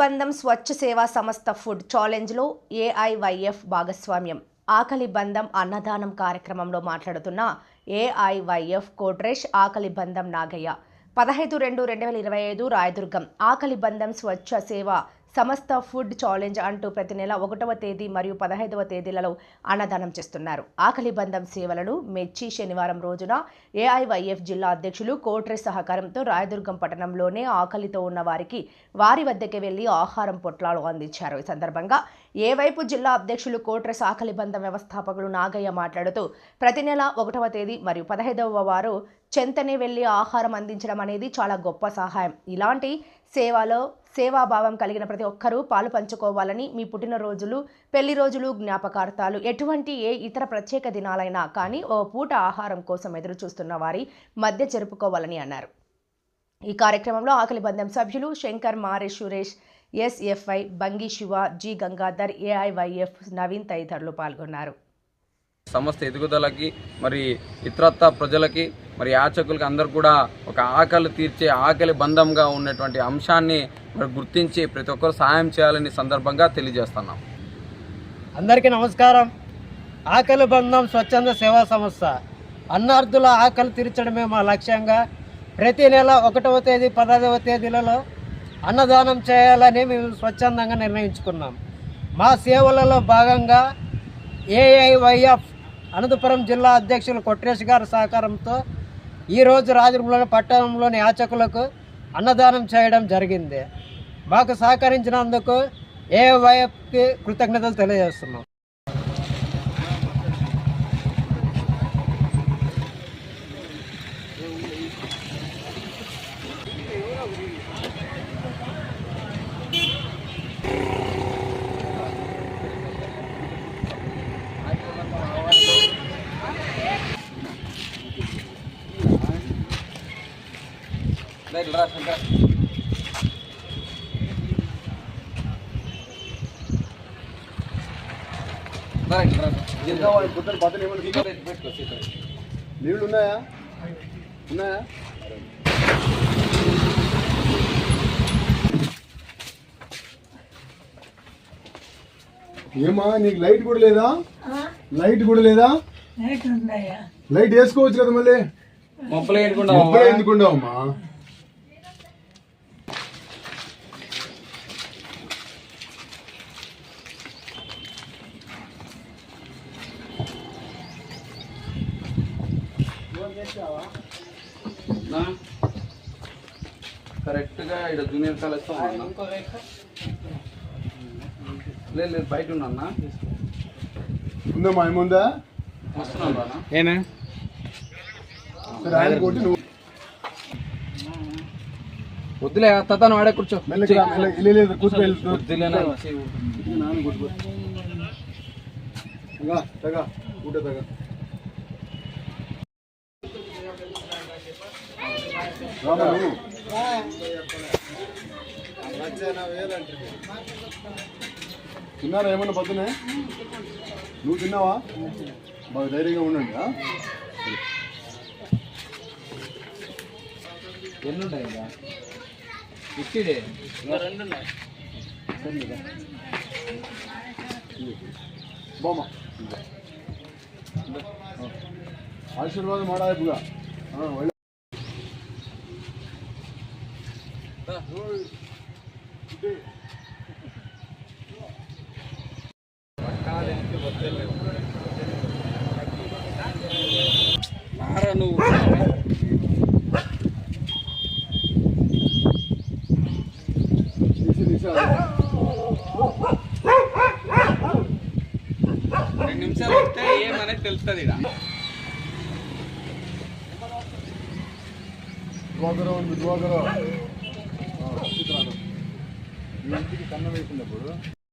బంధం స్వచ్ఛ సేవా సంస్థ ఫుడ్ ఛాలెంజ్లో ఏఐవైఎఫ్ భాగస్వామ్యం. ఆకలి బంధం అన్నదానం కార్యక్రమంలో మాట్లాడుతున్న ఏఐవైఎఫ్ కోట్రేష్ ఆకలి బంధం నాగయ్య. పదహైదు రెండు రెండు వేల ఇరవై ఐదు రాయదుర్గం. ఆకలి బంధం స్వచ్ఛ సేవ సమస్త ఫుడ్ ఛాలెంజ్ అంటూ ప్రతి నెల ఒకటవ తేదీ మరియు పదహైదవ తేదీలలో అన్నదానం చేస్తున్నారు. ఆకలి బంధం సేవలను మెచ్చి శనివారం రోజున ఏఐవైఎఫ్ జిల్లా అధ్యక్షులు కోట్రే సహకారంతో రాయదుర్గం పట్టణంలోనే ఆకలితో ఉన్న వారికి వారి వద్దకే వెళ్ళి ఆహారం పొట్లాలు అందించారు. ఈ సందర్భంగా ఏ వైపు జిల్లా అధ్యక్షులు కోట్రెస్ ఆకలి బంధం వ్యవస్థాపకులు నాగయ్య మాట్లాడుతూ ప్రతి నెల ఒకటవ తేదీ మరియు పదహైదవ వారు చెంతనే వెళ్ళి ఆహారం అందించడం అనేది చాలా గొప్ప సహాయం. ఇలాంటి సేవలో సేవాభావం కలిగిన ప్రతి ఒక్కరూ పాలు పంచుకోవాలని మీ పుట్టినరోజులు పెళ్ళి రోజులు జ్ఞాపకార్థాలు ఎటువంటి ఏ ఇతర ప్రత్యేక దినాలైనా కానీ ఓ పూట ఆహారం కోసం ఎదురు చూస్తున్న వారి మధ్య జరుపుకోవాలని అన్నారు. ఈ కార్యక్రమంలో ఆకలి బంధం సభ్యులు శంకర్ మారే Suresh SFI Bangi Shiva G Gangadhar AIYF Naveen తదితరులు పాల్గొన్నారు. సంస్థ ఎదుగుదలకి మరి ఇతరత్త ప్రజలకి మరి యాచకులకి అందరు కూడా ఒక ఆకలి తీర్చే ఆకలి బంధంగా ఉన్నటువంటి అంశాన్ని మరి గుర్తించి ప్రతి ఒక్కరు సహాయం చేయాలని సందర్భంగా తెలియజేస్తున్నాం. అందరికీ నమస్కారం. ఆకలి బంధం స్వచ్ఛంద సేవా సంస్థ. అన్నార్థుల ఆకలి తీర్చడమే మా లక్ష్యంగా. ప్రతి నెల ఒకటవ తేదీ పదహారవ తేదీలలో అన్నదానం చేయాలని మేము స్వచ్ఛందంగా నిర్ణయించుకున్నాం. మా సేవలలో భాగంగా ఏఐవైఎఫ్ అనంతపురం జిల్లా అధ్యక్షులు కొట్రేష్ గారి సహకారంతో ఈరోజు రాజులంలోని పట్టణంలోని యాచకులకు అన్నదానం చేయడం జరిగింది. మాకు సహకరించినందుకు ఏవైఎఫ్కి కృతజ్ఞతలు తెలియజేస్తున్నాం. నీళ్ళు ఉన్నాయా ఉన్నాయా ఏమా నీకు లైట్ కూడా లేదా? లైట్ కూడా లేదా? లైట్ వేసుకోవచ్చు కదా మళ్ళీ. మొక్కలు ఏంటుకుండా కరెక్ట్గా ఇక్కడ జూనియర్ కాలేజ్ లేదు లేదు బయట ఉన్నా ఉందమ్మా ఏముందా? వస్తున్నాను ఆయన కొట్టి నువ్వు. వద్దులే తను ఆడే కూర్చో. కూర్చో తిన్నారా ఏమన్నా పొద్దునే? నువ్వు తిన్నావా? బాగా ధైర్యంగా ఉండండి ఎన్ని ఉన్నాయి కదా ఇచ్చిడే రెండు ఉన్నాయి ఆశీర్వాదం మాడా ఇప్పుడు రెండు నిమిషాలు వస్తే ఏమనేది తెలుస్తుంది ఇక్కడ డ్వాగరా ఉంది మీ ఇంటికి కన్నం వేసినప్పుడు